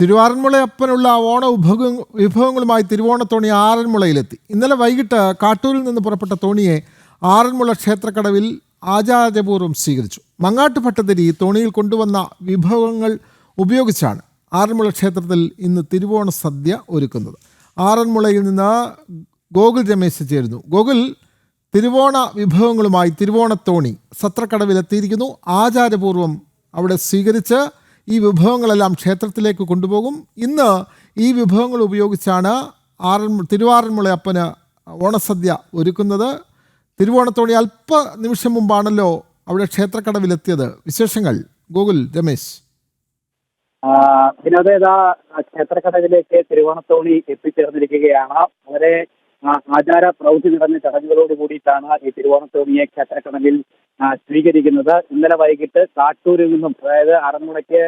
തിരുവാറന്മുളയപ്പനുള്ള ഓണ വിഭവ വിഭവങ്ങളുമായി തിരുവോണത്തോണി ആറന്മുളയിലെത്തി. ഇന്നലെ വൈകിട്ട് കാട്ടൂരിൽ നിന്ന് പുറപ്പെട്ട തോണിയെ ആറന്മുള ക്ഷേത്രക്കടവിൽ ആചാര്യപൂർവം സ്വീകരിച്ചു. മങ്ങാട്ട് ഭട്ടതിരി തോണിയിൽ കൊണ്ടുവന്ന വിഭവങ്ങൾ ഉപയോഗിച്ചാണ് ആറന്മുള ക്ഷേത്രത്തിൽ ഇന്ന് തിരുവോണ സദ്യ ഒരുക്കുന്നത്. ആറന്മുളയിൽ നിന്ന് ഗോകുൽ രമേശ് ചേരുന്നു. ഗോകുൽ തിരുവോണ വിഭവങ്ങളുമായി തിരുവോണത്തോണി സത്രക്കടവിലെത്തിയിരിക്കുന്നു. ആചാരപൂർവം അവിടെ സ്വീകരിച്ച് ഈ വിഭവങ്ങളെല്ലാം ക്ഷേത്രത്തിലേക്ക് കൊണ്ടുപോകും. ഇന്ന് ഈ വിഭവങ്ങൾ ഉപയോഗിച്ചാണ് ആറൻ തിരുവാറന്മുള അപ്പന് ഓണസദ്യ ഒരുക്കുന്നത്. തിരുവോണത്തോണി അല്പ നിമിഷം മുമ്പാണല്ലോ അവിടെ ക്ഷേത്രക്കടവിലെത്തിയത്. വിശേഷങ്ങൾ ഗോകുൽ രമേശ്. വിനോദ ക്ഷേത്രക്കടവിലേക്ക് തിരുവോണത്തോണി എത്തിച്ചേർന്നിരിക്കുകയാണ്. വളരെ ആചാര പ്രൗഢി നിറഞ്ഞ ചടങ്ങുകളോട് കൂടിയിട്ടാണ് ഈ തിരുവോണത്തോണിയെ ക്ഷേത്രക്കടവിൽ ആ, സ്വീകരിക്കുന്നത്. ഇന്നലെ വൈകിട്ട് കാട്ടൂരിൽ നിന്നും അതായത് അറന്മുളയ്ക്ക്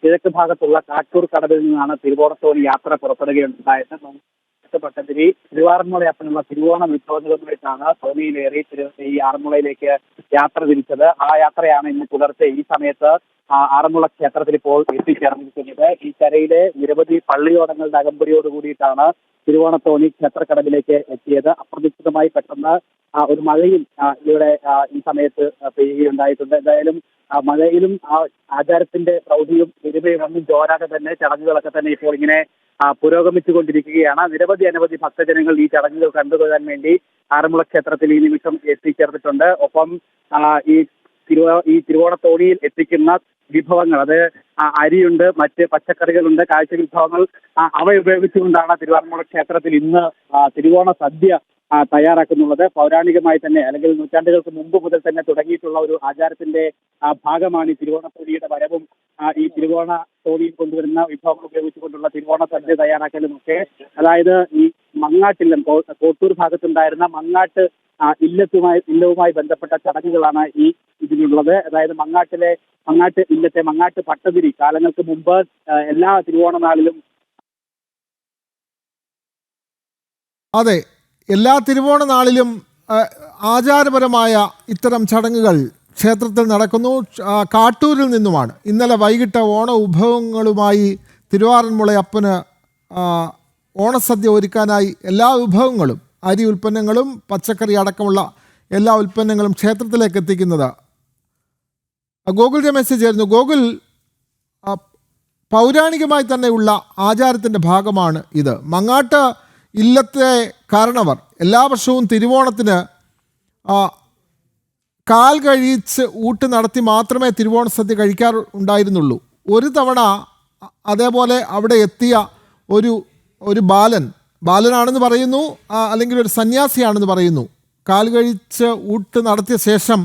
കിഴക്ക് ഭാഗത്തുള്ള കാട്ടൂർ കടവിൽ നിന്നാണ് തിരുവോണത്തോണി യാത്ര പുറപ്പെടുകയുണ്ടായത്. പട്ടത്തിരി തിരുവാറന്മുളയപ്പനുള്ള തിരുവോണ വിഭവങ്ങളുമായിട്ടാണ് തോണിയിലേറി ഈ ആറന്മുളയിലേക്ക് യാത്ര തിരിച്ചത്. ആ യാത്രയാണ് ഇന്ന് പുലർച്ചെ ഈ സമയത്ത് ആറന്മുള ക്ഷേത്രത്തിൽ ഇപ്പോൾ എത്തിച്ചേർന്നിരിക്കുന്നത്. ഈ കരയിലെ നിരവധി പള്ളിയോടങ്ങളുടെ അകമ്പടിയോട് കൂടിയിട്ടാണ് തിരുവോണത്തോണി ക്ഷേത്രക്കടവിലേക്ക് എത്തിയത്. അപ്രതീക്ഷിതമായി പെട്ടെന്ന് ഒരു മഴയും ഇവിടെ ഈ സമയത്ത് പെയ്യുകയുണ്ടായിട്ടുണ്ട്. എന്തായാലും മഴയിലും ആചാരത്തിന്റെ പ്രൗഢിയും എരുമയും ഒന്നും ചോരാതെ തന്നെ ചടങ്ങുകളൊക്കെ തന്നെ ഇപ്പോൾ ഇങ്ങനെ പുരോഗമിച്ചുകൊണ്ടിരിക്കുകയാണ്. നിരവധി അനവധി ഭക്തജനങ്ങൾ ഈ ചടങ്ങുകൾ കണ്ടുകൊള്ളാൻ വേണ്ടി ആറന്മുള ക്ഷേത്രത്തിൽ ഈ നിമിഷം എത്തിച്ചേർന്നിട്ടുണ്ട്. ഒപ്പം ഈ തിരുവോ ഈ തിരുവോണത്തോണിയിൽ എത്തിക്കുന്ന വിഭവങ്ങൾ. അത് അരിയുണ്ട് മറ്റ് പച്ചക്കറികളുണ്ട് കാഴ്ച വിഭവങ്ങൾ അവ ഉപയോഗിച്ചുകൊണ്ടാണ് തിരുവാറന്മുള ക്ഷേത്രത്തിൽ ഇന്ന് തിരുവോണ സദ്യ തയ്യാറാക്കുന്നുള്ളത്. പൗരാണികമായി തന്നെ അല്ലെങ്കിൽ നൂറ്റാണ്ടുകൾക്ക് മുമ്പ് മുതൽ തന്നെ തുടങ്ങിയിട്ടുള്ള ഒരു ആചാരത്തിന്റെ ഭാഗമാണ് ഈ തിരുവോണത്തോണിയുടെ വരവും. ഈ തിരുവോണ തോണിയിൽ കൊണ്ടുവരുന്ന വിഭവങ്ങൾ ഉപയോഗിച്ചുകൊണ്ടുള്ള തിരുവോണ സദ്യ തയ്യാറാക്കലും ഒക്കെ അതായത് ഈ മങ്ങാട്ടില്ലം കോട്ടൂർ ഭാഗത്തുണ്ടായിരുന്ന മങ്ങാട്ട് ഇല്ലത്തുമായി ഇല്ലവുമായി ബന്ധപ്പെട്ട ചടങ്ങുകളാണ് ഈ ഇതിലുള്ളത്. അതായത് മങ്ങാട്ടിലെ മങ്ങാട്ട് ഇല്ലത്തെ മങ്ങാട്ട് പട്ടതിരി കാലങ്ങൾക്ക് മുമ്പ് എല്ലാ തിരുവോണ നാളിലും അതെ എല്ലാ തിരുവോണ നാളിലും ആചാരപരമായ ഇത്തരം ചടങ്ങുകൾ ക്ഷേത്രത്തിൽ നടക്കുന്നു. കാട്ടൂരിൽ നിന്നുമാണ്. ഇന്നലെ വൈകിട്ട് ഓണ വിഭവങ്ങളുമായി തിരുവാറന്മുള അപ്പന് ഓണസദ്യ ഒരുക്കാനായി എല്ലാ വിഭവങ്ങളും അരി ഉൽപ്പന്നങ്ങളും പച്ചക്കറി അടക്കമുള്ള എല്ലാ ഉൽപ്പന്നങ്ങളും ക്ഷേത്രത്തിലേക്ക് എത്തിക്കുന്നത്. ഗോകുലിന്റെ മെസ്സേജ് ആയിരുന്നു ഗോകുൽ പൗരാണികമായി തന്നെയുള്ള ആചാരത്തിന്റെ ഭാഗമാണ് ഇത്. മങ്ങാട്ട് ഇല്ലത്തെ കാരണവർ എല്ലാ വർഷവും തിരുവോണത്തിന് കാൽ കഴിച്ച് ഊട്ട് നടത്തി മാത്രമേ തിരുവോണ സദ്യ കഴിക്കാറ് ഉണ്ടായിരുന്നുള്ളൂ. ഒരു തവണ അതേപോലെ അവിടെ എത്തിയ ഒരു ഒരു ബാലൻ ബാലനാണെന്ന് പറയുന്നു അല്ലെങ്കിൽ ഒരു സന്യാസിയാണെന്ന് പറയുന്നു. കാൽ കഴിച്ച് ഊട്ട് നടത്തിയ ശേഷം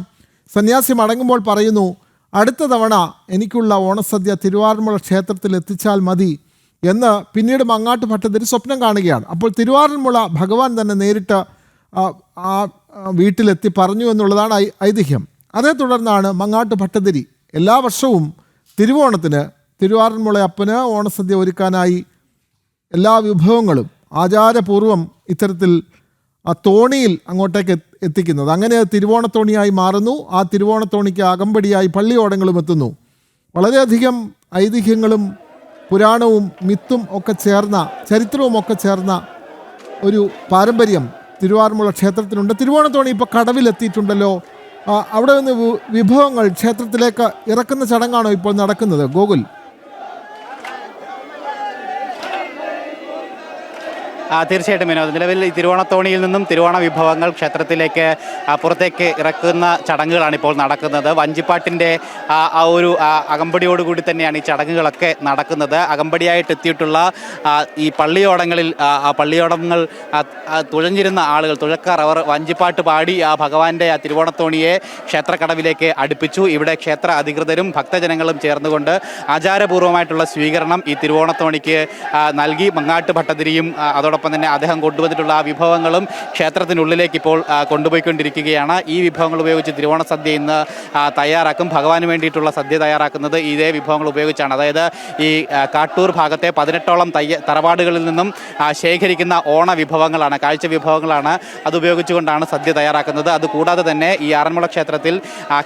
സന്യാസി മടങ്ങുമ്പോൾ പറയുന്നു അടുത്ത തവണ എനിക്കുള്ള ഓണസദ്യ തിരുവാറന്മുള ക്ഷേത്രത്തിൽ എത്തിച്ചാൽ മതി എന്ന് പിന്നീട് മങ്ങാട്ട് ഭട്ടതിരി സ്വപ്നം കാണുകയാണ്. അപ്പോൾ തിരുവാറന്മുള ഭഗവാൻ തന്നെ നേരിട്ട് ആ, വീട്ടിലെത്തി പറഞ്ഞു എന്നുള്ളതാണ് ഐതിഹ്യം. അതേ തുടർന്നാണ് മങ്ങാട്ട് ഭട്ടതിരി എല്ലാ വർഷവും തിരുവോണത്തിന് തിരുവാറന്മുള അപ്പന് ഓണസദ്യ ഒരുക്കാനായി എല്ലാ വിഭവങ്ങളും ആചാരപൂർവം ഇത്തരത്തിൽ ആ തോണിയിൽ അങ്ങോട്ടേക്ക് എത്ത് എത്തിക്കുന്നത്. അങ്ങനെ തിരുവോണത്തോണിയായി മാറുന്നു. ആ തിരുവോണത്തോണിക്ക് അകമ്പടിയായി പള്ളിയോടങ്ങളും എത്തുന്നു. വളരെയധികം ഐതിഹ്യങ്ങളും പുരാണവും മിത്തും ഒക്കെ ചേർന്ന ചരിത്രവും ഒക്കെ ചേർന്ന ഒരു പാരമ്പര്യം തിരുവാറുമുള്ള ക്ഷേത്രത്തിനുണ്ട്. തിരുവോണത്തോണി ഇപ്പോൾ കടവിലെത്തിയിട്ടുണ്ടല്ലോ. അവിടെ നിന്ന് വിഭവങ്ങൾ ക്ഷേത്രത്തിലേക്ക് ഇറക്കുന്ന ചടങ്ങാണോ ഇപ്പോൾ നടക്കുന്നത്? ഗോകുൽ. തീർച്ചയായിട്ടും വിനോദ്. നിലവിൽ തിരുവോണത്തോണിയിൽ നിന്നും തിരുവോണ വിഭവങ്ങൾ ക്ഷേത്രത്തിലേക്ക് പുറത്തേക്ക് ഇറക്കുന്ന ചടങ്ങുകളാണ് ഇപ്പോൾ നടക്കുന്നത്. വഞ്ചിപ്പാട്ടിന്റെ ആ ഒരു അകമ്പടിയോടുകൂടി തന്നെയാണ് ഈ ചടങ്ങുകളൊക്കെ നടക്കുന്നത്. അകമ്പടിയായിട്ട് എത്തിയിട്ടുള്ള ഈ പള്ളിയോടങ്ങളിൽ ആ, പള്ളിയോടങ്ങൾ തുഴഞ്ഞിരുന്ന ആളുകൾ തുഴക്കാർ അവർ വഞ്ചിപ്പാട്ട് പാടി ആ ഭഗവാന്റെ ആ തിരുവോണത്തോണിയെ ക്ഷേത്രക്കടവിലേക്ക് അടുപ്പിച്ചു. ഇവിടെ ക്ഷേത്ര അധികൃതരും ഭക്തജനങ്ങളും ചേർന്നുകൊണ്ട് ആചാരപൂർവമായിട്ടുള്ള സ്വീകരണം ഈ തിരുവോണത്തോണിക്ക് നൽകി. മങ്ങാട്ട് ഭട്ടതിരിയും അതോടൊപ്പം അതോടൊപ്പം തന്നെ അദ്ദേഹം കൊണ്ടുവന്നിട്ടുള്ള ആ വിഭവങ്ങളും ക്ഷേത്രത്തിനുള്ളിലേക്ക് ഇപ്പോൾ കൊണ്ടുപോയിക്കൊണ്ടിരിക്കുകയാണ്. ഈ വിഭവങ്ങൾ ഉപയോഗിച്ച് തിരുവോണ സദ്യ ഇന്ന് തയ്യാറാക്കും. ഭഗവാന് വേണ്ടിയിട്ടുള്ള സദ്യ തയ്യാറാക്കുന്നത് ഇതേ വിഭവങ്ങൾ ഉപയോഗിച്ചാണ്. അതായത് ഈ കാട്ടൂർ ഭാഗത്തെ പതിനെട്ടോളം തയ്യ തറവാടുകളിൽ നിന്നും ശേഖരിക്കുന്ന ഓണ വിഭവങ്ങളാണ് കാഴ്ച വിഭവങ്ങളാണ് അത് ഉപയോഗിച്ചുകൊണ്ടാണ് സദ്യ തയ്യാറാക്കുന്നത്. അതുകൂടാതെ തന്നെ ഈ ആറന്മുള ക്ഷേത്രത്തിൽ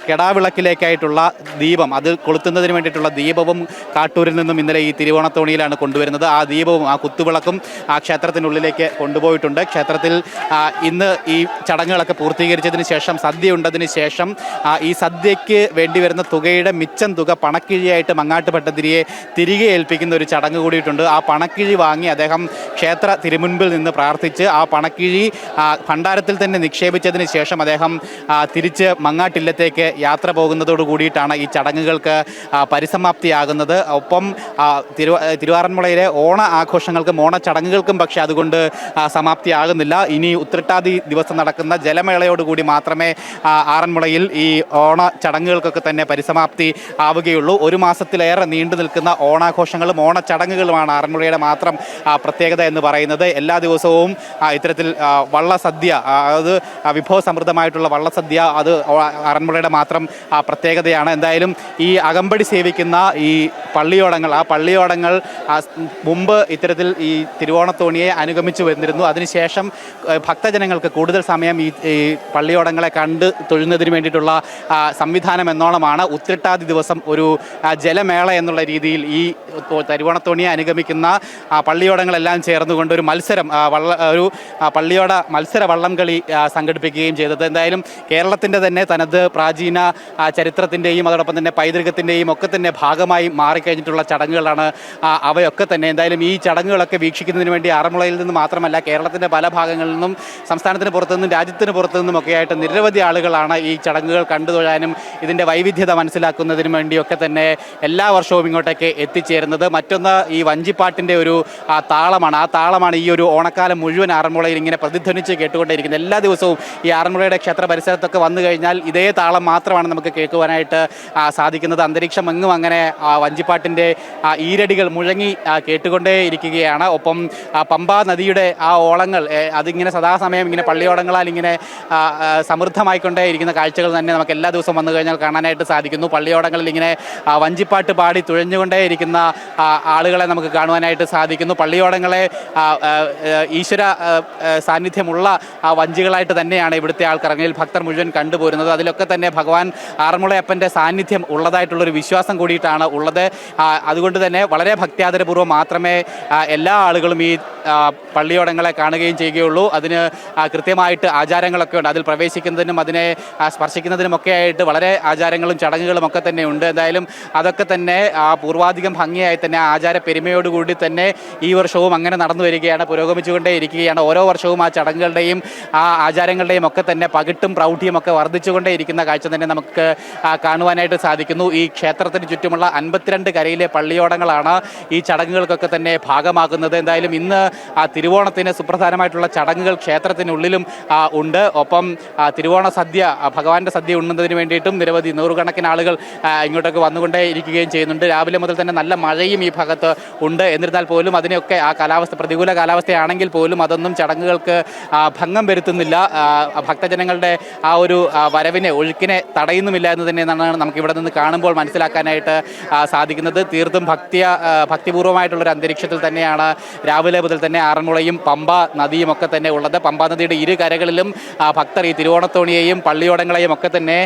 കെടാവിളക്കിലേക്കായിട്ടുള്ള ദീപം അത് കൊളുത്തുന്നതിന് വേണ്ടിയിട്ടുള്ള ദീപവും കാട്ടൂരിൽ നിന്നും ഇന്നലെ ഈ തിരുവോണത്തോണിയിലാണ് കൊണ്ടുവരുന്നത്. ആ ദീപവും ആ കുത്തുവിളക്കും ആ ക്ഷേത്രത്തിനുള്ളിലേക്ക് കൊണ്ടുപോയിട്ടുണ്ട്. ക്ഷേത്രത്തിൽ ഇന്ന് ഈ ചടങ്ങുകളൊക്കെ പൂർത്തീകരിച്ചതിന് ശേഷം സദ്യ ഉണ്ടതിന് ശേഷം ഈ സദ്യയ്ക്ക് വേണ്ടി വരുന്ന തുകയുടെ മിച്ചം തുക പണക്കിഴിയായിട്ട് മങ്ങാട്ട് ഭട്ടതിരിയെ തിരികെ ഏൽപ്പിക്കുന്ന ഒരു ചടങ്ങ് കൂടിയിട്ടുണ്ട്. ആ പണക്കിഴി വാങ്ങി അദ്ദേഹം ക്ഷേത്ര തിരുമുൻപിൽ നിന്ന് പ്രാർത്ഥിച്ച് ആ പണക്കിഴി ഭണ്ഡാരത്തിൽ തന്നെ നിക്ഷേപിച്ചതിന് ശേഷം അദ്ദേഹം തിരിച്ച് മങ്ങാട്ടില്ലത്തേക്ക് യാത്ര പോകുന്നതോടു കൂടിയിട്ടാണ് ഈ ചടങ്ങുകൾക്ക് പരിസമാപ്തിയാകുന്നത്. ഒപ്പം തിരുവാറന്മുളയിലെ ഓണ ആഘോഷങ്ങൾക്കും ഓണച്ചടങ്ങുകൾക്കും പക്ഷേ അതുകൊണ്ട് സമാപ്തിയാകുന്നില്ല. ഇനി ഉത്രട്ടാതി ദിവസം നടക്കുന്ന ജലമേളയോടുകൂടി മാത്രമേ ആറന്മുളയിൽ ഈ ഓണ ചടങ്ങുകൾക്കൊക്കെ തന്നെ പരിസമാപ്തി ആവുകയുള്ളൂ. ഒരു മാസത്തിലേറെ നീണ്ടു നിൽക്കുന്ന ഓണാഘോഷങ്ങളും ഓണച്ചടങ്ങുകളുമാണ് ആറന്മുളയുടെ മാത്രം പ്രത്യേകത എന്ന് പറയുന്നത്. എല്ലാ ദിവസവും ഇത്തരത്തിൽ വള്ളസദ്യ അത് വിഭവ വിഭവസമൃദ്ധമായിട്ടുള്ള വള്ളസദ്യ അത് ആറന്മുളയുടെ മാത്രം പ്രത്യേകതയാണ്. എന്തായാലും ഈ അകമ്പടി സേവിക്കുന്ന ഈ പള്ളിയോടങ്ങൾ ആ പള്ളിയോടങ്ങൾ മുമ്പ് ഇത്തരത്തിൽ ഈ തിരുവോണത്തോണിയെ അനുഗമിച്ചു വന്നിരുന്നു. അതിനുശേഷം ഭക്തജനങ്ങൾക്ക് കൂടുതൽ സമയം ഈ പള്ളിയോടങ്ങളെ കണ്ട് തൊഴുന്നതിന് വേണ്ടിയിട്ടുള്ള സംവിധാനം എന്നോണമാണ് ഉത്രട്ടാതി ദിവസം ഒരു ജലമേള എന്നുള്ള രീതിയിൽ ഈ തരുവണത്തോണിയെ അനുഗമിക്കുന്ന പള്ളിയോടങ്ങളെല്ലാം ചേർന്നുകൊണ്ട് ഒരു മത്സരം വള്ള ഒരു പള്ളിയോട മത്സര വള്ളം കളി സംഘടിപ്പിക്കുകയും ചെയ്തത്. എന്തായാലും കേരളത്തിന്റെ തന്നെ തനത് പ്രാചീന ചരിത്രത്തിന്റെയും അതോടൊപ്പം തന്നെ പൈതൃകത്തിന്റെയും ഒക്കെ തന്നെ ഭാഗമായി മാറിക്കഴിഞ്ഞിട്ടുള്ള ചടങ്ങുകളാണ് അവയൊക്കെ തന്നെ. എന്തായാലും ഈ ചടങ്ങുകളൊക്കെ വീക്ഷിക്കുന്നതിന് വേണ്ടി ആറന്മുളയിൽ നിന്ന് മാത്രമല്ല കേരളത്തിന്റെ പല ഭാഗങ്ങളിൽ നിന്നും സംസ്ഥാനത്തിന് പുറത്തു നിന്നും രാജ്യത്തിന് പുറത്തു നിന്നും ഒക്കെ ആയിട്ട് നിരവധി ആളുകളാണ് ഈ ചടങ്ങുകൾ കണ്ടു തൊഴാനും ഇതിന്റെ വൈവിധ്യത മനസ്സിലാക്കുന്നതിനും വേണ്ടിയൊക്കെ തന്നെ എല്ലാ വർഷവും ഇങ്ങോട്ടേക്ക് എത്തിച്ചേരുന്നത്. മറ്റൊന്ന് ഈ വഞ്ചിപ്പാട്ടിന്റെ ഒരു ആ, താളമാണ്. ആ താളമാണ് ഈ ഒരു ഓണക്കാലം മുഴുവൻ ആറന്മുളയിൽ ഇങ്ങനെ പ്രതിധ്വനിച്ച് കേട്ടുകൊണ്ടിരിക്കുന്നത് എല്ലാ ദിവസവും ഈ ആറന്മുളയുടെ ക്ഷേത്ര പരിസരത്തൊക്കെ വന്നു കഴിഞ്ഞാൽ ഇതേ താളം മാത്രമാണ് നമുക്ക് കേൾക്കുവാനായിട്ട് സാധിക്കുന്നത്. അന്തരീക്ഷം എങ്ങും അങ്ങനെ ആ, വഞ്ചിപ്പാട്ടിന്റെ ഈരടികൾ മുഴങ്ങി കേട്ടുകൊണ്ടേ ഇരിക്കുകയാണ് ഒപ്പം പമ്പാ നദിയുടെ ആ ഓളങ്ങൾ അതിങ്ങനെ സദാസമയം ഇങ്ങനെ പള്ളിയോടങ്ങളാൽ ഇങ്ങനെ സമൃദ്ധമായിക്കൊണ്ടേയിരിക്കുന്ന കാഴ്ചകൾ തന്നെ നമുക്ക് എല്ലാ ദിവസവും വന്നു കഴിഞ്ഞാൽ കാണാനായിട്ട് സാധിക്കുന്നു. പള്ളിയോടങ്ങളിൽ ഇങ്ങനെ വഞ്ചിപ്പാട്ട് പാടി തുഴഞ്ഞുകൊണ്ടേ ഇരിക്കുന്ന ആളുകളെ നമുക്ക് കാണുവാനായിട്ട് സാധിക്കുന്നു. പള്ളിയോടങ്ങളെ ഈശ്വര സാന്നിധ്യമുള്ള ആ വഞ്ചികളായിട്ട് തന്നെയാണ് ഇവിടുത്തെ ആൾക്കാർ ഭക്തർ മുഴുവൻ കണ്ടുപോരുന്നത്. അതിലൊക്കെ തന്നെ ഭഗവാൻ ആറന്മുളയപ്പന്റെ സാന്നിധ്യം ഉള്ളതായിട്ടുള്ളൊരു വിശ്വാസം കൂടിയിട്ടാണ് ഉള്ളത്. അതുകൊണ്ട് തന്നെ വളരെ ഭക്ത്യാദരപൂർവം മാത്രമേ എല്ലാ ആളുകളും ഈ പള്ളിയോടങ്ങളെ കാണുകയും ചെയ്യുകയുള്ളൂ. അതിന് കൃത്യമായിട്ട് ആചാരങ്ങളൊക്കെ ഉണ്ട്. അതിൽ പ്രവേശിക്കുന്നതിനും അതിനെ സ്പർശിക്കുന്നതിനുമൊക്കെ ആയിട്ട് വളരെ ആചാരങ്ങളും ചടങ്ങുകളും ഒക്കെ തന്നെ ഉണ്ട്. എന്തായാലും അതൊക്കെ തന്നെ പൂർവാധികം ഭംഗിയായി തന്നെ ആചാര പെരുമയോടുകൂടി തന്നെ ഈ വർഷവും അങ്ങനെ നടന്നു വരികയാണ് പുരോഗമിച്ചുകൊണ്ടേ ഇരിക്കുകയാണ്. ഓരോ വർഷവും ആ ചടങ്ങുകളുടെയും ആ ആചാരങ്ങളുടെയും ഒക്കെ തന്നെ പകിട്ടും പ്രൗഢിയും ഒക്കെ വർദ്ധിച്ചുകൊണ്ടേ ഇരിക്കുന്ന കാഴ്ച തന്നെ നമുക്ക് കാണുവാനായിട്ട് സാധിക്കുന്നു. ഈ ക്ഷേത്രത്തിന് ചുറ്റുമുള്ള അൻപത്തിരണ്ട് കരയിലെ പള്ളിയോടങ്ങളാണ് ഈ ചടങ്ങുകൾക്കൊക്കെ തന്നെ ഭാഗമാക്കുന്നത് എന്തായാലും ഇന്ന് ആ തിരുവോണത്തിന് സുപ്രധാനമായിട്ടുള്ള ചടങ്ങുകൾ ക്ഷേത്രത്തിനുള്ളിലും ഉണ്ട്. ഒപ്പം തിരുവോണ സദ്യ ഭഗവാന്റെ സദ്യ ഉണ്ണുന്നതിന് വേണ്ടിയിട്ടും നിരവധി നൂറുകണക്കിന് ആളുകൾ ഇങ്ങോട്ടൊക്കെ വന്നുകൊണ്ടേ ഇരിക്കുകയും ചെയ്യുന്നുണ്ട്. രാവിലെ മുതൽ തന്നെ നല്ല മഴയും ഈ ഭാഗത്ത് ഉണ്ട്. എന്നിരുന്നാൽ പോലും അതിനെയൊക്കെ ആ കാലാവസ്ഥ പ്രതികൂല കാലാവസ്ഥയാണെങ്കിൽ പോലും അതൊന്നും ചടങ്ങുകൾക്ക് ഭംഗം വരുത്തുന്നില്ല. ഭക്തജനങ്ങളുടെ ആ ഒരു വരവിനെ ഒഴുക്കിനെ തടയുന്നുമില്ല എന്ന് തന്നെയാണ് നമുക്ക് ഇവിടെ നിന്ന് കാണുമ്പോൾ മനസ്സിലാക്കാനായിട്ട് സാധിക്കുന്നത്. തീർത്തും ഭക്തിയ ഭക്തിപൂർവമായിട്ടുള്ളൊരു അന്തരീക്ഷത്തിൽ തന്നെയാണ് രാവിലെ മുതൽ തന്നെ ആറന്മുളയും പമ്പ നദിയും ഒക്കെ തന്നെ ഉള്ളത്. പമ്പ നദിയുടെ ഇരു കരകളിലും ഭക്തർ ഈ തിരുവോണത്തോണിയെയും പള്ളിയോടങ്ങളെയും ഒക്കെ തന്നെ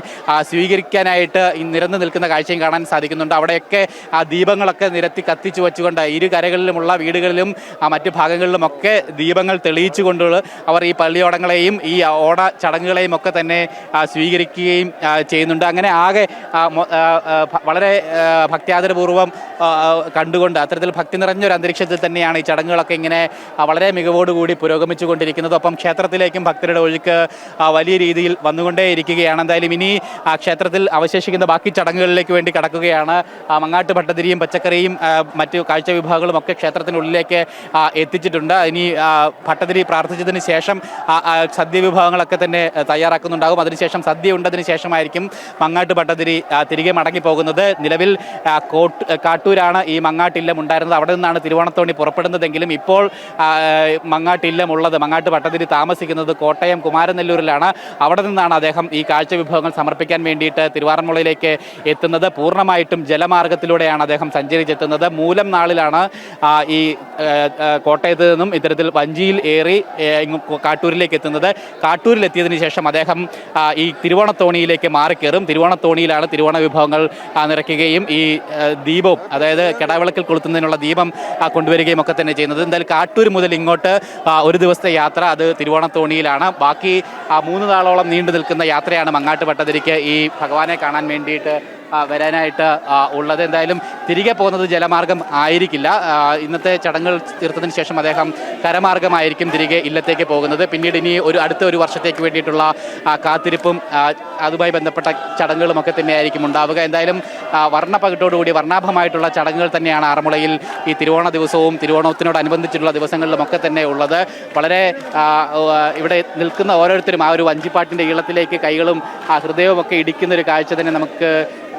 സ്വീകരിക്കാനായിട്ട് നിരന്നു നിൽക്കുന്ന കാഴ്ചയും കാണാൻ സാധിക്കുന്നുണ്ട്. അവിടെയൊക്കെ ആ ദീപങ്ങളൊക്കെ നിരത്തി കത്തിച്ചു വെച്ചുകൊണ്ട് ഇരു കരകളിലുമുള്ള വീടുകളിലും മറ്റ് ഭാഗങ്ങളിലുമൊക്കെ ദീപങ്ങൾ തെളിയിച്ചുകൊണ്ട് അവർ ഈ പള്ളിയോടങ്ങളെയും ഈ ഓണ ചടങ്ങുകളെയും ഒക്കെ തന്നെ സ്വീകരിക്കുകയും ചെയ്യുന്നുണ്ട്. അങ്ങനെ ആകെ വളരെ ഭക്ത്യാദരപൂർവം കണ്ടുകൊണ്ട് അത്തരത്തിൽ ഭക്തി നിറഞ്ഞൊരു അന്തരീക്ഷത്തിൽ തന്നെയാണ് ഈ ചടങ്ങുകളൊക്കെ ഇങ്ങനെ വളരെ മികവോടുകൂടി പുരോഗമിച്ചുകൊണ്ടിരിക്കുന്നത്. ഒപ്പം ക്ഷേത്രത്തിലേക്കും ഭക്തരുടെ ഒഴുക്ക് വലിയ രീതിയിൽ വന്നുകൊണ്ടേയിരിക്കുകയാണ്. എന്തായാലും ഇനി ആ ക്ഷേത്രത്തിൽ അവശേഷിക്കുന്ന ബാക്കി ചടങ്ങുകളിലേക്ക് വേണ്ടി കടക്കുകയാണ്. മങ്ങാട്ട് ഭട്ടതിരിയും പച്ചക്കറിയും മറ്റു കാഴ്ച വിഭാഗങ്ങളും ഒക്കെ ക്ഷേത്രത്തിനുള്ളിലേക്ക് എത്തിച്ചിട്ടുണ്ട്. ഇനി ഭട്ടതിരി പ്രാർത്ഥിച്ചതിന് ശേഷം സദ്യ വിഭാഗങ്ങളൊക്കെ തന്നെ തയ്യാറാക്കുന്നുണ്ടാകും. അതിനുശേഷം സദ്യ ഉണ്ടതിന് ശേഷമായിരിക്കും മങ്ങാട്ട് ഭട്ടതിരി തിരികെ മടങ്ങി പോകുന്നത്. നിലവിൽ കോട്ട് കാട്ടൂരാണ് ഈ മങ്ങാട്ടില്ലം ഉണ്ടായിരുന്നത്. അവിടെ നിന്നാണ് തിരുവോണത്തോണി പുറപ്പെടുന്നതെങ്കിലും ഇപ്പോൾ ആ, മങ്ങാട്ടില്ലം ഉള്ളത് മങ്ങാട്ട് പട്ടത്തിരി താമസിക്കുന്നത് കോട്ടയം കുമാരനെല്ലൂരിലാണ്. അവിടെ നിന്നാണ് അദ്ദേഹം ഈ കാഴ്ച വിഭവങ്ങൾ സമർപ്പിക്കാൻ വേണ്ടിയിട്ട് തിരുവാറന്മുളയിലേക്ക് എത്തുന്നത്. പൂർണമായിട്ടും ജലമാർഗത്തിലൂടെയാണ് അദ്ദേഹം സഞ്ചരിച്ചെത്തുന്നത്. മൂലം നാളിലാണ് ഈ കോട്ടയത്ത് നിന്നും ഇത്തരത്തിൽ വഞ്ചിയിൽ ഏറി കാട്ടൂരിലേക്ക് എത്തുന്നത്. കാട്ടൂരിലെത്തിയതിനു ശേഷം അദ്ദേഹം ഈ തിരുവോണത്തോണിയിലേക്ക് മാറിക്കയറും തിരുവോണത്തോണിയിലാണ് തിരുവോണ വിഭവങ്ങൾ നിറയ്ക്കുകയും ഈ ദീപവും അതായത് കിടവിളക്കിൽ കൊളുത്തുന്നതിനുള്ള ദീപം കൊണ്ടുവരികയും ഒക്കെ തന്നെ ചെയ്യുന്നത്. എന്തായാലും കാട്ടൂർ മുതൽ ഇങ്ങോട്ട് ഒരു ദിവസത്തെ യാത്ര അത് തിരുവോണത്തോണിയിലാണ്. ബാക്കി മൂന്ന് നാളോളം നീണ്ടു നിൽക്കുന്ന യാത്രയാണ് മങ്ങാട്ട് ഭട്ടതിരിക്ക് ഈ ഭഗവാനെ കാണാൻ വേണ്ടിയിട്ട് വരാനായിട്ട് ഉള്ളത്. എന്തായാലും തിരികെ പോകുന്നത് ജലമാർഗം ആയിരിക്കില്ല. ഇന്നത്തെ ചടങ്ങുകൾ തീർത്തതിന് ശേഷം അദ്ദേഹം കരമാർഗമായിരിക്കും തിരികെ ഇല്ലത്തേക്ക് പോകുന്നത്. പിന്നീട് ഇനി ഒരു അടുത്ത ഒരു വർഷത്തേക്ക് വേണ്ടിയിട്ടുള്ള കാത്തിരിപ്പും അതുമായി ബന്ധപ്പെട്ട ചടങ്ങുകളും ഒക്കെ തന്നെയായിരിക്കും ഉണ്ടാവുക. എന്തായാലും വർണപ്പകിട്ടോടുകൂടി വർണാഭമായിട്ടുള്ള ചടങ്ങുകൾ തന്നെയാണ് ആറന്മുളയിൽ ഈ തിരുവോണ ദിവസവും തിരുവോണത്തിനോടനുബന്ധിച്ചുള്ള ദിവസങ്ങളിലും ഒക്കെ തന്നെ ഉള്ളത്. വളരെ ഇവിടെ നിൽക്കുന്ന ഓരോരുത്തരും ആ ഒരു വഞ്ചിപ്പാട്ടിന്റെ ഈളത്തിലേക്ക് കൈകളും ആ ഹൃദയവും ഒക്കെ ഇടിക്കുന്ന ഒരു കാഴ്ച തന്നെ നമുക്ക്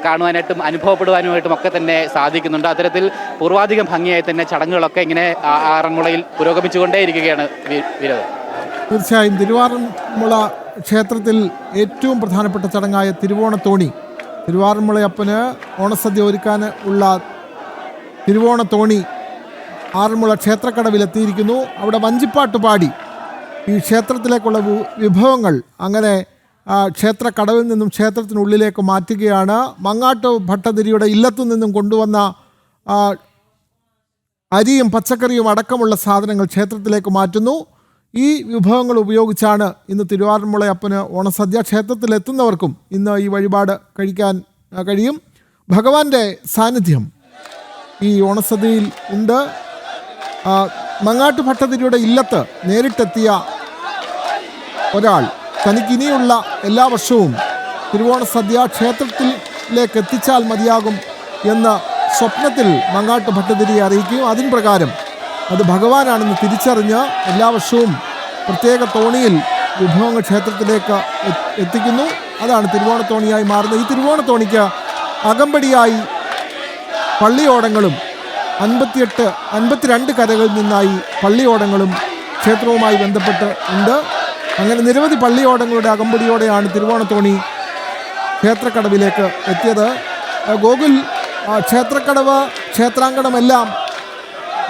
കാണുവാനായിട്ടും അനുഭവപ്പെടുവാനുമായിട്ടും ഒക്കെ തന്നെ സാധിക്കുന്നുണ്ട്. അത്തരത്തിൽ പൂർവാധികം ഭംഗിയായി തന്നെ ചടങ്ങുകളൊക്കെ ഇങ്ങനെ ആറന്മുളയിൽ പുരോഗമിച്ചുകൊണ്ടേയിരിക്കുകയാണ് വി- വിനോദ്. തീർച്ചയായും തിരുവാറന്മുള ക്ഷേത്രത്തിൽ ഏറ്റവും പ്രധാനപ്പെട്ട ചടങ്ങായ തിരുവോണത്തോണി. തിരുവാറന്മുളയപ്പന് ഓണസദ്യ ഒരുക്കാൻ ഉള്ള തിരുവോണത്തോണി ആറന്മുള ക്ഷേത്രക്കടവിലെത്തിയിരിക്കുന്നു. അവിടെ വഞ്ചിപ്പാട്ട് പാടി. ഈ ക്ഷേത്രത്തിലേക്കുള്ള വിഭവങ്ങൾ അങ്ങനെ ആ, ക്ഷേത്രക്കടവിൽ നിന്നും ക്ഷേത്രത്തിനുള്ളിലേക്ക് മാറ്റുകയാണ്. മങ്ങാട്ട് ഭട്ടതിരിയുടെ ഇല്ലത്തു നിന്നും കൊണ്ടുവന്ന അരിയും പച്ചക്കറിയും അടക്കമുള്ള സാധനങ്ങൾ ക്ഷേത്രത്തിലേക്ക് മാറ്റുന്നു. ഈ വിഭവങ്ങൾ ഉപയോഗിച്ചാണ് ഇന്ന് തിരുവാറന്മുളയപ്പന് ഓണസദ്യ ക്ഷേത്രത്തിലെത്തുന്നവർക്കും ഇന്ന് ഈ വഴിപാട് കഴിക്കാൻ കഴിയും. ഭഗവാന്റെ സാന്നിധ്യം ഈ ഓണസദ്യയിൽ ഉണ്ട്. മങ്ങാട്ട് ഭട്ടതിരിയുടെ ഇല്ലത്ത് നേരിട്ടെത്തിയ ഒരാൾ തനിക്ക് ഇനിയുള്ള എല്ലാ വർഷവും തിരുവോണ സദ്യ ക്ഷേത്രത്തിലേക്ക് എത്തിച്ചാൽ മതിയാകും എന്ന് സ്വപ്നത്തിൽ മങ്ങാട്ട് ഭട്ടതിരിയെ അറിയിക്കുകയും അതിൻ പ്രകാരം അത് ഭഗവാനാണെന്ന് തിരിച്ചറിഞ്ഞ് എല്ലാ വർഷവും പ്രത്യേക തോണിയിൽ വിഭവങ്ങൾ ക്ഷേത്രത്തിലേക്ക് എത്തിക്കുന്നു. അതാണ് തിരുവോണത്തോണിയായി മാറുന്നത്. ഈ തിരുവോണത്തോണിക്ക് അകമ്പടിയായി പള്ളിയോടങ്ങളും അൻപത്തിയെട്ട് അൻപത്തിരണ്ട് കരകളിൽ നിന്നായി പള്ളിയോടങ്ങളും ക്ഷേത്രവുമായി ബന്ധപ്പെട്ട് ഉണ്ട്. അങ്ങനെ നിരവധി പള്ളിയോടങ്ങളുടെ അകമ്പടിയോടെയാണ് തിരുവോണത്തോണി ക്ഷേത്രക്കടവിലേക്ക് എത്തിയത്. ഗോകുൽ ക്ഷേത്രക്കടവ് ക്ഷേത്രാങ്കണമെല്ലാം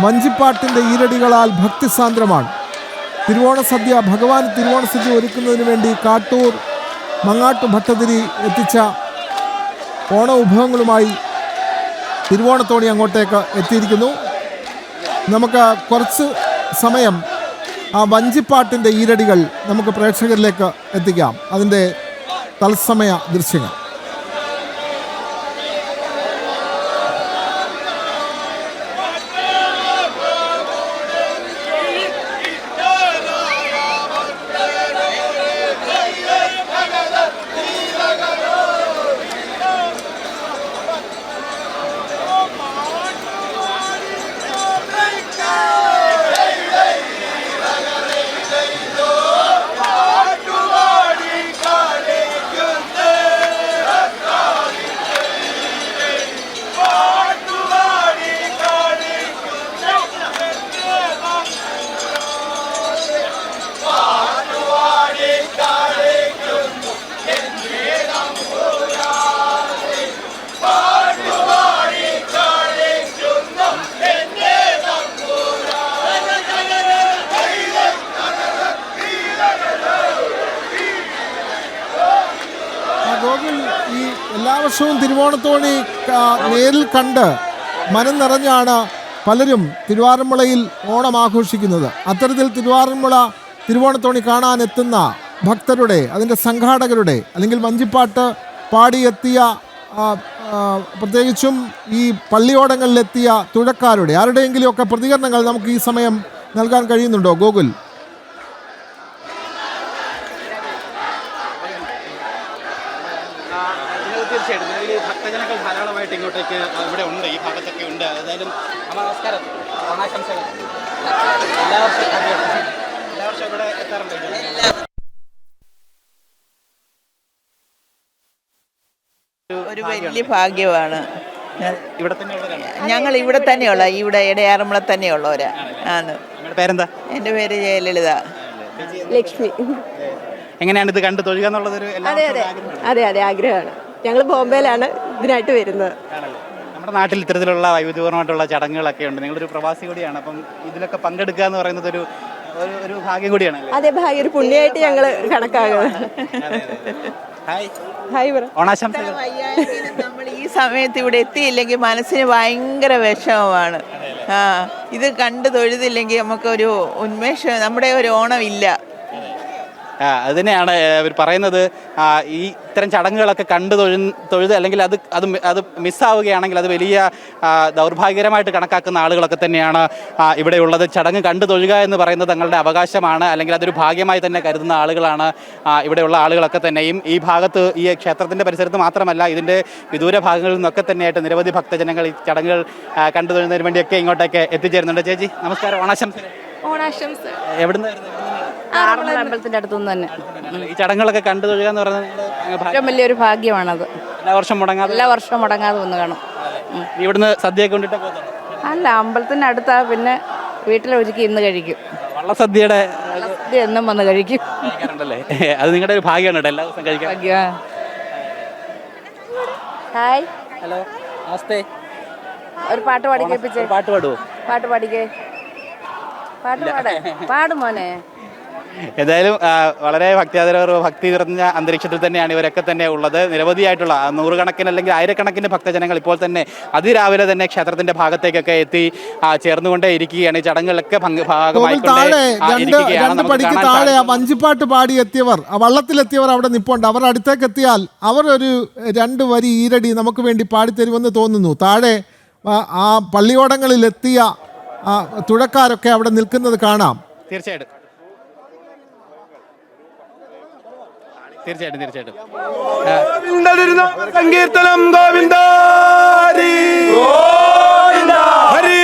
വഞ്ചിപ്പാട്ടിന്റെ ഈരടികളാൽ ഭക്തിസാന്ദ്രമാണ്. തിരുവോണ സദ്യ ഭഗവാൻ തിരുവോണ സദ്യ ഒരുക്കുന്നതിന് വേണ്ടി കാട്ടൂർ മങ്ങാട്ടു ഭട്ടതിരി എത്തിച്ച ഓണ വിഭവങ്ങളുമായി തിരുവോണത്തോണി അങ്ങോട്ടേക്ക് എത്തിയിരിക്കുന്നു. നമുക്ക് കുറച്ച് സമയം ആ വഞ്ചിപ്പാട്ടിന്റെ ഈരടികൾ നമുക്ക് പ്രേക്ഷകരിലേക്ക് എത്തിക്കാം. അതിന്റെ തത്സമയ ദൃശ്യങ്ങൾ. വർഷവും തിരുവോണത്തോണി നേരിൽ കണ്ട് മനം നിറഞ്ഞാണ് പലരും തിരുവാറന്മുളയിൽ ഓണം ആഘോഷിക്കുന്നത്. അത്തരത്തിൽ തിരുവാറന്മുള തിരുവോണത്തോണി കാണാൻ എത്തുന്ന ഭക്തരുടെ അതിന്റെ സംഘാടകരുടെ അല്ലെങ്കിൽ വഞ്ചിപ്പാട്ട് പാടിയെത്തിയ പ്രത്യേകിച്ചും ഈ പള്ളിയോടങ്ങളിലെത്തിയ തുഴക്കാരുടെ ആരുടെയെങ്കിലുമൊക്കെ പ്രതികരണങ്ങൾ നമുക്ക് ഈ സമയം നൽകാൻ കഴിയുന്നുണ്ടോ? ഗോകുൽ. ഇങ്ങോട്ടേക്ക് ഇവിടെ ഉണ്ട് ഈ ഭാഗത്തൊക്കെ ഉണ്ട്. ഏതായാലും അമ്മ നമസ്കാരം. ഓണാശംസകൾ എല്ലാ വർഷവും എല്ലാ വർഷവും ഇവിടെ എത്താറുണ്ട് ഒരു വലിയ ഭാഗ്യമാണ്. ഞങ്ങൾ ഇവിടെ തന്നെയുള്ള. ഇവിടെ ഇടയാറുമ്പള തന്നെയുള്ളവരാ. ആണ്. പേരെന്താ? എന്റെ പേര് ജയലളിത. ലക്ഷ്മി. എങ്ങനെയാണ് ഇത് കണ്ടു തൊഴുക അതെ അതെ. ആഗ്രഹമാണ്. അതെ അതെ. ആഗ്രഹമാണ്. ഞങ്ങൾ ബോംബെയിലാണ് ഇതിനായിട്ട് വരുന്നത്? നമ്മുടെ നാട്ടിൽ ഇത്തരത്തിലുള്ള വൈവിധ്യപൂർണമായിട്ടുള്ള ചടങ്ങുകളൊക്കെ ഉണ്ട്. നിങ്ങളൊരു പ്രവാസി കൂടിയാണ്. അപ്പം ഇതിലൊക്കെ പങ്കെടുക്കുക എന്ന് പറയുന്നത് ഒരു ഒരു- ഭാഗ്യം കൂടിയാണ് അതെ ഭാഗ്യ. ഒരു പുണ്യമായിട്ട് ഞങ്ങൾ കണക്കാകുന്നത് ഹായ്. ഹായ് പറ ഓണാശംസകൾ. നമ്മൾ ഈ സമയത്ത് ഇവിടെ എത്തിയില്ലെങ്കിൽ മനസ്സിന് ഭയങ്കര വിഷമമാണ്. ആ ഇത് കണ്ടു തൊഴുതില്ലെങ്കിൽ നമുക്കൊരു ഉന്മേഷം നമ്മുടെ ഒരു ഓണം ഇല്ല ആ അത് തന്നെയാണ് അവർ പറയുന്നത്. ഈ ഇത്തരം ചടങ്ങുകളൊക്കെ കണ്ടു തൊഴു തൊഴുത് അല്ലെങ്കിൽ അത് അത് അത് മിസ്സാവുകയാണെങ്കിൽ അത് വലിയ ദൗർഭാഗ്യകരമായിട്ട് കണക്കാക്കുന്ന ആളുകളൊക്കെ തന്നെയാണ് ഇവിടെ ഉള്ളത് ചടങ്ങ് കണ്ടു തൊഴുക എന്ന് പറയുന്നത് തങ്ങളുടെ അവകാശമാണ് അല്ലെങ്കിൽ അതൊരു ഭാഗ്യമായി തന്നെ കരുതുന്ന ആളുകളാണ് ഇവിടെയുള്ള ആളുകളൊക്കെ തന്നെയും. ഈ ഭാഗത്ത് ഈ ക്ഷേത്രത്തിന്റെ പരിസരത്ത് മാത്രമല്ല ഇതിന്റെ വിദൂര ഭാഗങ്ങളിൽ നിന്നൊക്കെ തന്നെയായിട്ട് നിരവധി ഭക്തജനങ്ങൾ ഈ ചടങ്ങുകൾ കണ്ടു തൊഴുന്നതിന് വേണ്ടിയൊക്കെ ഇങ്ങോട്ടൊക്കെ എത്തിച്ചേരുന്നുണ്ട്. ചേച്ചി നമസ്കാരം. ഓണാശംസ ഓണാശംസ എവിടുന്ന് ആറന്മുള അമ്പലത്തിന്റെ അടുത്തുനിന്ന് തന്നെ. ഈ ചടങ്ങുകളൊക്കെ കണ്ടു തൊഴുക എന്ന് പറയുന്നത് ഭാഗ്യം. ഏറ്റവും വലിയൊരു ഭാഗ്യമാണത്. എല്ലാ വർഷം മുടങ്ങാതെ? എല്ലാ വർഷവും മുടങ്ങാതെ വന്ന് കാണും. ഉം. ഇവിടുന്ന് സദ്യയൊക്കെ കൊണ്ടിട്ട് പോകുന്നുണ്ട് അല്ല അമ്പലത്തിന്റെ അടുത്താ പിന്നെ വീട്ടിലൊരുക്കി ഇന്ന് കഴിക്കും. വള്ളസദ്യയുടെ ഇത് എന്നും വന്ന് കഴിക്കും. കഴിക്കാറുണ്ടല്ലേ? അത് നിങ്ങളുടെ ഒരു ഭാഗ്യമാണ് കേട്ടോ എല്ലാ ദിവസവും കഴിക്കാൻ. ഭാഗ്യ ഹായ്. ഹലോ നമസ്തേ. ഒരു പാട്ട് പാടി കേൾപ്പിച്ചേ. പാട്ട് പാടുവോ? പാട്ട് പാടിക്കേ. പാട്ട് പാടേ. പാടും മോനെ. ആ, വളരെ ഭക്തിയാദരവ് ഭക്തി നിറഞ്ഞ അന്തരീക്ഷത്തിൽ തന്നെയാണ് ഇവരൊക്കെ തന്നെ ഉള്ളത്. നിരവധിയായിട്ടുള്ള നൂറുകണക്കിന് അല്ലെങ്കിൽ ആയിരക്കണക്കിന് ഭക്തജനങ്ങൾ ഇപ്പോൾ തന്നെ അതിരാവിലെ തന്നെ ക്ഷേത്രത്തിന്റെ ഭാഗത്തേക്കൊക്കെ എത്തി ചേർന്നുകൊണ്ടേ ഇരിക്കുകയാണ്. ഈ ചടങ്ങുകളിലൊക്കെ താഴെ. വഞ്ചിപ്പാട്ട് പാടി എത്തിയവർ വള്ളത്തിലെത്തിയവർ അവിടെ നിപ്പുണ്ട്. അവർ അടുത്തേക്ക് എത്തിയാൽ അവർ ഒരു രണ്ട് വരി ഈരടി നമുക്ക് വേണ്ടി പാടിത്തരുമെന്ന് തോന്നുന്നു. താഴെ ആ, ആ പള്ളിയോടങ്ങളിൽ എത്തിയ തുഴക്കാരൊക്കെ അവിടെ നിൽക്കുന്നത് കാണാം. തീർച്ചയായിട്ടും. തീർച്ചയായിട്ടും തീർച്ചയായിട്ടും. സങ്കീർത്തനം ഗോവിന്ദ ഹരി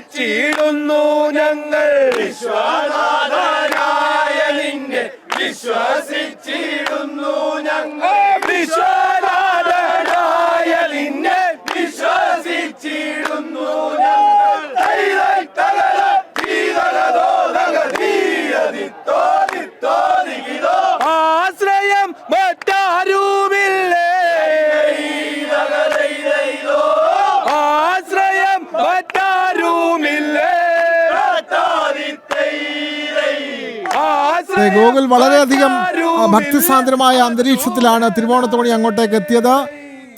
വിശ്വസിച്ചിടുന്നു ഞങ്ങൾ. വിശ്വനാഥനായ നിന്നെ വിശ്വസിച്ചിടുന്നു ഞങ്ങൾ. ഗോകുൽ വളരെയധികം ഭക്തിസാന്ദ്രമായ അന്തരീക്ഷത്തിലാണ് തിരുവോണത്തോണി അങ്ങോട്ടേക്ക് എത്തിയത്.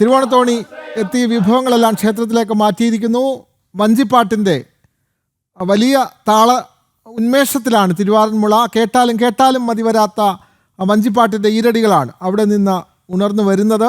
തിരുവോണത്തോണി എത്തി വിഭവങ്ങളെല്ലാം ക്ഷേത്രത്തിലേക്ക് മാറ്റിയിരിക്കുന്നു. വഞ്ചിപ്പാട്ടിന്റെ വലിയ താള ഉന്മേഷത്തിലാണ് തിരുവാറന്മുള. കേട്ടാലും കേട്ടാലും മതിവരാത്ത വഞ്ചിപ്പാട്ടിന്റെ ഈരടികളാണ് അവിടെ നിന്ന് ഉണർന്നു വരുന്നത്.